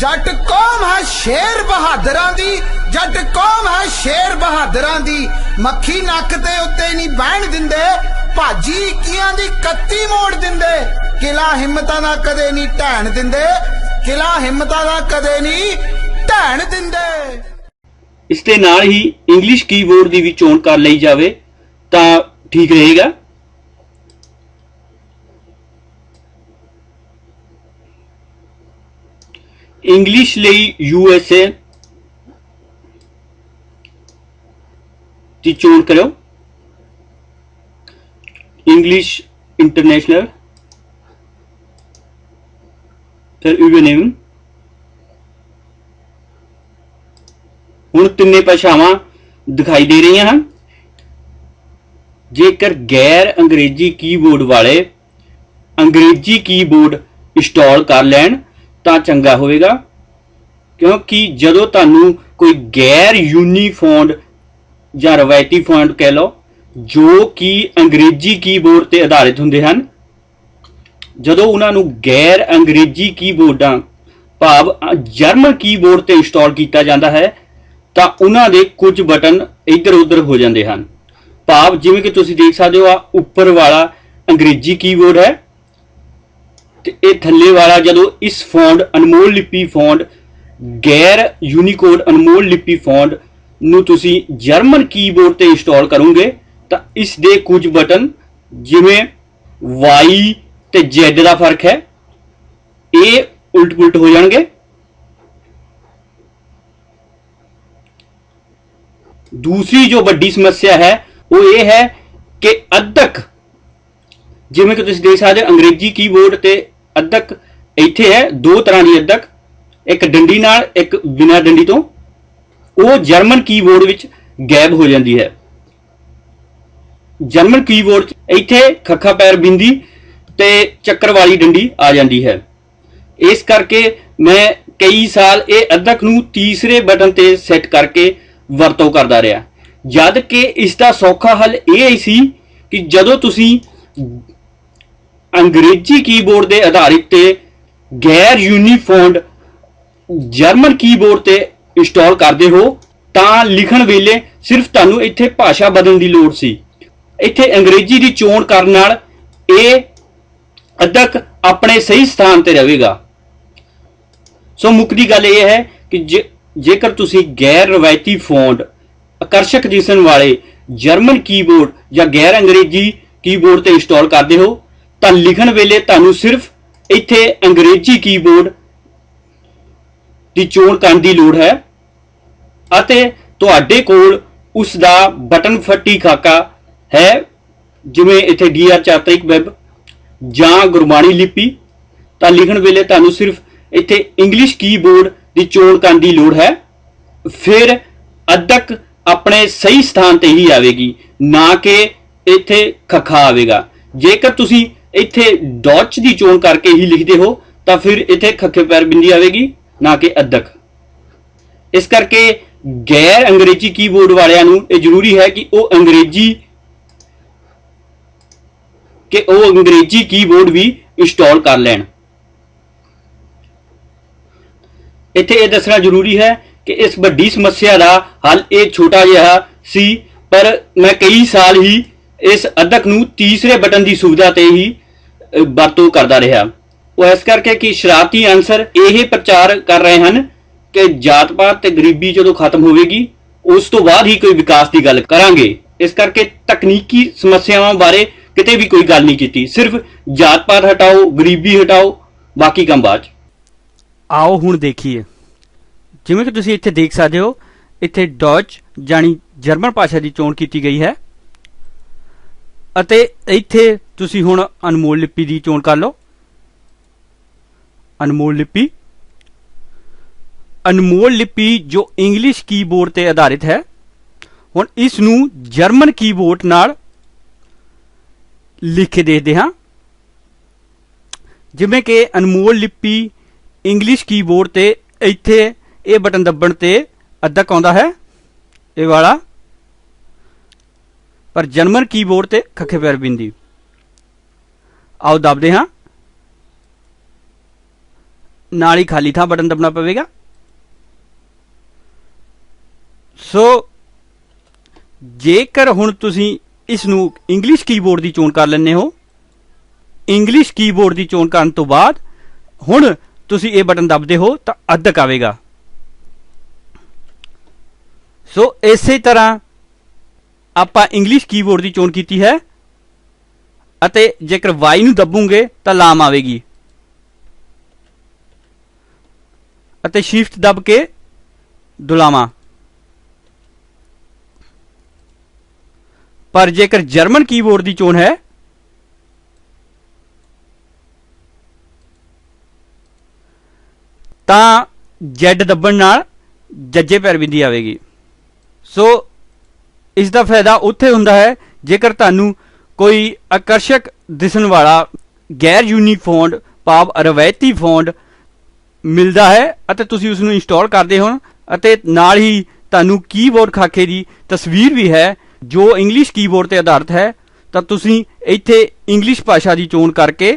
ਜੱਟ ਕੌਮ ਹੈ ਸ਼ੇਰ ਬਹਾਦਰਾਂ ਦੀ, ਜੱਟ ਕੌਮ ਹੈ ਸ਼ੇਰ ਬਹਾਦਰਾਂ ਦੀ। ਮੱਖੀ ਨੱਕ ਤੇ ਉੱਤੇ ਨਹੀਂ ਬਹਿਣ ਦਿੰਦੇ, ਭਾਜੀ ਕੀਆਂ ਦੀ ਕੱਤੀ ਮੋੜ ਦਿੰਦੇ। ਕਿਲਾ ਹਿੰਮਤਾਂ ਦਾ ਕਦੇ ਨਹੀਂ ਢਹਿਣ ਦਿੰਦੇ, ਕਿਲਾ ਹਿੰਮਤਾਂ ਦਾ ਕਦੇ ਨਹੀਂ ਢਹਿਣ ਦਿੰਦੇ। ਇਸ ਦੇ ਨਾਲ ਹੀ ਇੰਗਲਿਸ਼ ਕੀਬੋਰਡ ਦੀ ਵੀ ਚੋਣ ਕਰ ਲਈ ਜਾਵੇ, ਤਾਂ ਠੀਕ ਰਹੇਗਾ। ਇੰਗਲਿਸ਼ ਲਈ ਯੂ ਐਸ ਏ ਦੀ ਚੋਣ ਕਰੋ ਇੰਗਲਿਸ਼ ਇੰਟਰਨੈਸ਼ਨਲ ਫਿਰ übernehmen ਹੁਣ ਤਿੰਨੇ ਭਾਸ਼ਾਵਾਂ ਦਿਖਾਈ ਦੇ ਰਹੀਆਂ ਹਨ। ਜੇਕਰ ਗੈਰ ਅੰਗਰੇਜ਼ੀ ਕੀਬੋਰਡ ਵਾਲੇ ਅੰਗਰੇਜ਼ੀ ਕੀਬੋਰਡ ਇੰਸਟਾਲ ਕਰ ਲੈਣ ਤਾਂ ਚੰਗਾ ਹੋਵੇਗਾ? ਕਿਉਂਕਿ ਜਦੋਂ ਤੁਹਾਨੂੰ ਕੋਈ ਗੈਰ ਯੂਨੀਫੋਂਡ ਜਾਂ ਰਵਾਇਤੀ ਫੌਂਟ ਕਹਿ ਲਓ, ਜੋ ਕਿ ਅੰਗਰੇਜ਼ੀ ਕੀਬੋਰਡ ਤੇ ਆਧਾਰਿਤ ਹੁੰਦੇ ਹਨ, ਜਦੋਂ ਉਹਨਾਂ ਨੂੰ ਗੈਰ ਅੰਗਰੇਜ਼ੀ ਕੀਬੋਰਡਾਂ ਭਾਵ ਜਰਮਨ ਕੀਬੋਰਡ ਤੇ ਇੰਸਟਾਲ ਕੀਤਾ ਜਾਂਦਾ ਹੈ, ਤਾਂ ਉਹਨਾਂ ਦੇ ਕੁਝ ਬਟਨ ਇੱਧਰ ਉੱਧਰ ਹੋ ਜਾਂਦੇ ਹਨ। ਭਾਵ ਜਿਵੇਂ ਕਿ ਤੁਸੀਂ ਦੇਖ ਸਕਦੇ ਹੋ, ਆ ਉੱਪਰ ਵਾਲਾ ਅੰਗਰੇਜ਼ੀ ਕੀਬੋਰਡ ਹੈ। ਤੇ ਇਹ ਥੱਲੇ ਵਾਲਾ ਜਦੋਂ ਇਸ ਫੌਂਡ, ਅਨਮੋਲ ਲਿਪੀ ਫੌਂਡ, ਗੈਰ ਯੂਨੀਕੋਡ ਅਨਮੋਲ ਲਿਪੀ ਫੌਂਡ ਨੂੰ ਤੁਸੀਂ ਜਰਮਨ ਕੀਬੋਰਡ ਤੇ ਇੰਸਟਾਲ ਕਰੋਗੇ, ਤਾਂ ਇਸ ਦੇ ਕੁਝ ਬਟਨ ਜਿਵੇਂ Y ਤੇ Z ਦਾ ਫ਼ਰਕ ਹੈ, ਇਹ ਉਲਟ ਪੁਲਟ ਹੋ ਜਾਣਗੇ। ਦੂਸਰੀ ਜੋ ਵੱਡੀ ਸਮੱਸਿਆ ਹੈ, ਉਹ ਇਹ ਹੈ ਕਿ ਅੱਧਕ ਜਿਵੇਂ ਕਿ ਤੁਸੀਂ ਦੇਖ ਸਕਦੇ ਹੋ, ਅੰਗਰੇਜ਼ੀ ਕੀਬੋਰਡ ਤੇ ਅੱਧਕ ਇੱਥੇ ਹੈ, ਦੋ ਤਰ੍ਹਾਂ ਦੀ ਅੱਧਕ। ਇੱਕ ਡੰਡੀ ਨਾਲ, ਇੱਕ ਬਿਨਾਂ ਡੰਡੀ ਤੋਂ। ਉਹ ਜਰਮਨ ਕੀਬੋਰਡ ਵਿੱਚ ਗਾਇਬ ਹੋ ਜਾਂਦੀ ਹੈ। ਜਰਮਨ ਕੀਬੋਰਡ ਇੱਥੇ ਖੱਖਾ ਪੈਰ ਬਿੰਦੀ ਤੇ ਚੱਕਰ ਵਾਲੀ ਡੰਡੀ ਆ ਜਾਂਦੀ ਹੈ। ਇਸ ਕਰਕੇ ਮੈਂ ਕਈ ਸਾਲ ਇਹ ਅੱਧਕ ਨੂੰ ਤੀਸਰੇ ਬਟਨ ਤੇ ਸੈੱਟ ਕਰਕੇ ਵਰਤੋਂ ਕਰਦਾ ਰਿਹਾ। ਜਦ ਕਿ ਇਸ ਦਾ ਸੌਖਾ ਹੱਲ ਇਹ ਹੀ ਸੀ ਕਿ ਜਦੋਂ ਤੁਸੀਂ ਅੰਗਰੇਜ਼ੀ ਕੀਬੋਰਡ ਦੇ ਆਧਾਰਿਤ ਤੇ ਗੈਰ ਯੂਨੀਫੌਂਡ ਜਰਮਨ ਕੀਬੋਰਡ ਤੇ ਇੰਸਟਾਲ ਕਰਦੇ ਹੋ, ਤਾਂ ਲਿਖਣ ਵੇਲੇ ਸਿਰਫ ਤੁਹਾਨੂੰ ਇੱਥੇ ਭਾਸ਼ਾ ਬਦਲਣ ਦੀ ਲੋੜ ਸੀ। ਇੱਥੇ ਅੰਗਰੇਜ਼ੀ ਦੀ ਚੋਣ ਕਰਨ ਨਾਲ ਇਹ ਅਧਕ ਆਪਣੇ ਸਹੀ ਸਥਾਨ ਤੇ ਰਹੇਗਾ। ਸੋ ਮੁੱਕਦੀ ਗੱਲ ਇਹ ਹੈ ਕਿ ਜੇ- ਜੇਕਰ ਤੁਸੀਂ ਗੈਰ ਰਵਾਇਤੀ ਫੌਂਟ ਆਕਰਸ਼ਕ ਦਿਸਣ ਵਾਲੇ ਜਰਮਨ ਕੀਬੋਰਡ ਜਾਂ ਗੈਰ ਅੰਗਰੇਜ਼ੀ ਕੀਬੋਰਡ ਤੇ ਇੰਸਟਾਲ ਕਰਦੇ ਹੋ ਤਾਂ ਲਿਖਣ ਵੇਲੇ ਤੁਹਾਨੂੰ ਸਿਰਫ ਇੱਥੇ ਅੰਗਰੇਜ਼ੀ ਕੀਬੋਰਡ ਦੀ ਚੋਣ ਕਰਨ ਦੀ ਲੋੜ ਹੈ ਅਤੇ ਤੁਹਾਡੇ ਕੋਲ ਉਸ ਦਾ ਬਟਨ ਫੱਟੀ ਖਾਕਾ ਹੈ, ਜਿਵੇਂ ਇੱਥੇ DR4 ਵੈਬ ਜਾਂ ਗੁਰਬਾਣੀ ਲਿਪੀ। ਤਾਂ ਲਿਖਣ ਵੇਲੇ ਤੁਹਾਨੂੰ ਸਿਰਫ ਇੱਥੇ ਇੰਗਲਿਸ਼ ਕੀਬੋਰਡ ਦੀ ਚੋਣ ਕਰਨ ਦੀ ਲੋੜ ਹੈ। ਫਿਰ ਅਧਕ ਆਪਣੇ ਸਹੀ ਸਥਾਨ ਤੇ ਹੀ ਆਵੇਗੀ, ਨਾ ਕਿ ਇੱਥੇ ਖਖਾ ਆਵੇਗਾ। ਜੇਕਰ ਤੁਸੀਂ ਇੱਥੇ ਡੌਚ ਦੀ ਚੋਣ ਕਰਕੇ ਹੀ ਲਿਖਦੇ ਹੋ, ਤਾਂ ਫਿਰ ਇੱਥੇ ਖੱਖੇ ਪੈਰ ਬਿੰਦੀ ਆਵੇਗੀ, ਨਾ ਕਿ ਅਧਕ। ਇਸ ਕਰਕੇ ਗੈਰ ਅੰਗਰੇਜ਼ੀ ਕੀਬੋਰਡ ਵਾਲਿਆਂ ਨੂੰ ਇਹ ਜ਼ਰੂਰੀ ਹੈ ਕਿ ਉਹ ਅੰਗਰੇਜ਼ੀ ਕਿ ਉਹ ਅੰਗਰੇਜ਼ੀ ਕੀਬੋਰਡ ਵੀ ਇੰਸਟਾਲ ਕਰ ਲੈਣ। ਇੱਥੇ ਇਹ ਦੱਸਣਾ ਜ਼ਰੂਰੀ ਹੈ ਕਿ ਇਸ ਵੱਡੀ ਸਮੱਸਿਆ ਦਾ ਹੱਲ ਇਹ ਛੋਟਾ ਜਿਹਾ ਸੀ, ਪਰ ਮੈਂ ਕਈ ਸਾਲ ਹੀ ਇਸ ਅਧਕ ਨੂੰ ਤੀਸਰੇ ਬਟਨ ਦੀ ਸੁਵਿਧਾ ਤੇ ਹੀ ਵਰਤੋਂ ਕਰਦਾ ਰਿਹਾ। ਉਹ ਇਸ ਕਰਕੇ ਕਿ ਸ਼ਰਾਰਤੀ ਅਨਸਰ ਇਹ ਪ੍ਰਚਾਰ ਕਰ ਰਹੇ ਹਨ ਕਿ ਜਾਤ ਪਾਤ ਤੇ ਗਰੀਬੀ ਜਦੋਂ ਖਤਮ ਹੋਵੇਗੀ, ਉਸ ਤੋਂ ਬਾਅਦ ਹੀ ਕੋਈ ਵਿਕਾਸ ਦੀ ਗੱਲ ਕਰਾਂਗੇ। ਇਸ ਕਰਕੇ ਤਕਨੀਕੀ ਸਮੱਸਿਆਵਾਂ ਬਾਰੇ ਕਿਤੇ ਵੀ ਕੋਈ ਗੱਲ ਨਹੀਂ ਕੀਤੀ। ਸਿਰਫ ਜਾਤ ਪਾਤ ਹਟਾਓ, ਗਰੀਬੀ ਹਟਾਓ, ਬਾਕੀ ਕੰਮ ਬਾਅਦ 'ਚ। ਆਓ ਹੁਣ ਦੇਖੀਏ। ਜਿਵੇਂ ਕਿ ਤੁਸੀਂ ਇੱਥੇ ਦੇਖ ਸਕਦੇ ਹੋ, ਇੱਥੇ ਡੌਚ ਜਾਨੀ ਜਰਮਨ ਭਾਸ਼ਾ ਦੀ ਚੋਣ ਕੀਤੀ ਗਈ ਹੈ। ਅਤੇ ਇੱਥੇ ਤੁਸੀਂ ਹੁਣ ਅਨਮੋਲ ਲਿਪੀ ਦੀ ਚੋਣ ਕਰ ਲਓ। ਅਨਮੋਲ ਲਿਪੀ। ਅਨਮੋਲ ਲਿਪੀ ਜੋ ਇੰਗਲਿਸ਼ ਕੀਬੋਰਡ ਤੇ ਆਧਾਰਿਤ ਹੈ। ਹੁਣ ਇਸ ਨੂੰ ਜਰਮਨ ਕੀਬੋਰਡ ਨਾਲ ਲਿਖ ਕੇ ਦੇਖਦੇ ਹਾਂ। ਜਿਵੇਂ ਕਿ ਅਨਮੋਲ ਲਿਪੀ ਇੰਗਲਿਸ਼ ਕੀਬੋਰਡ ਤੇ ਇੱਥੇ ਇਹ ਬਟਨ ਦੱਬਣ ਤੇ ਅੱਧਕ ਆਉਂਦਾ ਹੈ। ਇਹ ਵਾਲਾ। ਪਰ ਜਰਮਨ ਕੀਬੋਰਡ ਤੇ ਖੱਖੇ ਪੈਰ ਬਿੰਦੀ। ਆਓ ਦੱਬਦੇ ਹਾਂ। ਨਾਲ ਹੀ ਖਾਲੀ ਥਾਂ ਬਟਨ ਦਬਣਾ ਪਵੇਗਾ। ਸੋ, ਜੇਕਰ ਹੁਣ ਤੁਸੀਂ ਇਸ ਨੂੰ ਇੰਗਲਿਸ਼ ਕੀਬੋਰਡ ਦੀ ਚੋਣ ਕਰ ਲੈਂਦੇ ਹੋ ਇੰਗਲਿਸ਼ ਕੀਬੋਰਡ ਦੀ ਚੋਣ ਕਰਨ ਤੋਂ ਬਾਅਦ ਹੁਣ ਤੁਸੀਂ ਇਹ ਬਟਨ ਦਬਦੇ ਹੋ ਤਾਂ ਅੱਧਕ ਆਵੇਗਾ। ਸੋ ਇਸੇ ਤਰ੍ਹਾਂ ਆਪਾਂ ਇੰਗਲਿਸ਼ ਕੀਬੋਰਡ ਦੀ ਚੋਣ ਕੀਤੀ ਹੈ ਅਤੇ ਜੇਕਰ Y ਨੂੰ ਦੱਬੂਗੇ ਤਾਂ ਲਾਮ ਆਵੇਗੀ। ਅਤੇ ਸ਼ਿਫਟ ਦੱਬ ਕੇ ਦੁਲਾਮਾ। ਪਰ ਜੇਕਰ ਜਰਮਨ ਕੀਬੋਰਡ ਦੀ ਚੋਣ ਹੈ, ਤਾਂ Z ਦੱਬਣ ਨਾਲ ਜੱਜੇ ਪੈਰਬਿੰਦੀ ਆਵੇਗੀ। ਸੋ ਇਸ ਦਾ ਫਾਇਦਾ ਉੱਥੇ ਹੁੰਦਾ ਹੈ, ਜੇਕਰ ਤੁਹਾਨੂੰ ਕੋਈ ਆਕਰਸ਼ਕ ਦਿਸਣ ਵਾਲਾ ਗੈਰ ਯੂਨੀਫੋਂਡ ਭਾਵ ਰਵਾਇਤੀ ਫੌਂਟ ਮਿਲਦਾ ਹੈ ਅਤੇ ਤੁਸੀਂ ਉਸ ਨੂੰ ਇੰਸਟਾਲ ਕਰਦੇ ਹੋ ਅਤੇ ਨਾਲ ਹੀ ਤੁਹਾਨੂੰ ਕੀਬੋਰਡ ਖਾਕੇ ਦੀ ਤਸਵੀਰ ਵੀ ਹੈ, ਜੋ ਇੰਗਲਿਸ਼ ਕੀਬੋਰਡ ਤੇ ਆਧਾਰਿਤ ਹੈ, ਤਾਂ ਤੁਸੀਂ ਇੱਥੇ ਇੰਗਲਿਸ਼ ਭਾਸ਼ਾ ਦੀ ਚੋਣ ਕਰਕੇ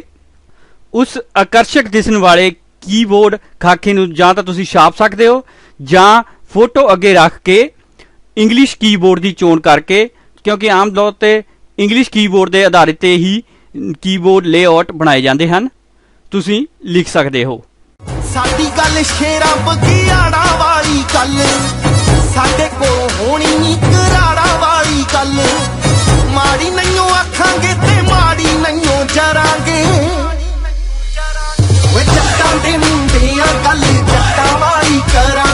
ਉਸ ਆਕਰਸ਼ਕ ਦਿਸਣ ਵਾਲੇ ਕੀਬੋਰਡ ਖਾਕੇ ਨੂੰ ਜਾਂ ਤਾਂ ਤੁਸੀਂ ਛਾਪ ਸਕਦੇ ਹੋ ਜਾਂ ਫੋਟੋ ਅੱਗੇ ਰੱਖ ਕੇ ਇੰਗਲਿਸ਼ ਕੀਬੋਰਡ ਦੀ ਚੋਣ ਕਰਕੇ, ਕਿਉਂਕਿ ਆਮ ਤੌਰ ਤੇ ਇੰਗਲਿਸ਼ ਕੀਬੋਰਡ ਦੇ ਆਧਾਰਿਤ ਤੇ ਹੀ ਕੀਬੋਰਡ ਲੇਆਊਟ ਬਣਾਏ ਜਾਂਦੇ ਹਨ। ਤੁਸੀਂ ਲਿਖ ਸਕਦੇ ਹੋ। ਸਾਡੀ ਗੱਲ ਸ਼ੇਰਾ ਬਗਿਆੜਾ ਵਾਲੀ ਗੱਲ। ਸਾਡੇ ਕੋਲ ਹੋਣੀ ਨਹੀਂ ਕਰਾੜਾ ਵਾਲੀ ਗੱਲ। ਮਾੜੀ ਨਹੀਂਓ ਆਖਾਂਗੇ ਤੇ ਮਾੜੀ ਨਹੀਂਓ ਜਰਾਂਗੇ। ਵੇ ਜੱਟਾਂ ਦੇ ਮੁੰਡਿਆਂ ਗੱਲ ਜੱਟਾਂ ਵਾਲੀ ਕਰਾਂ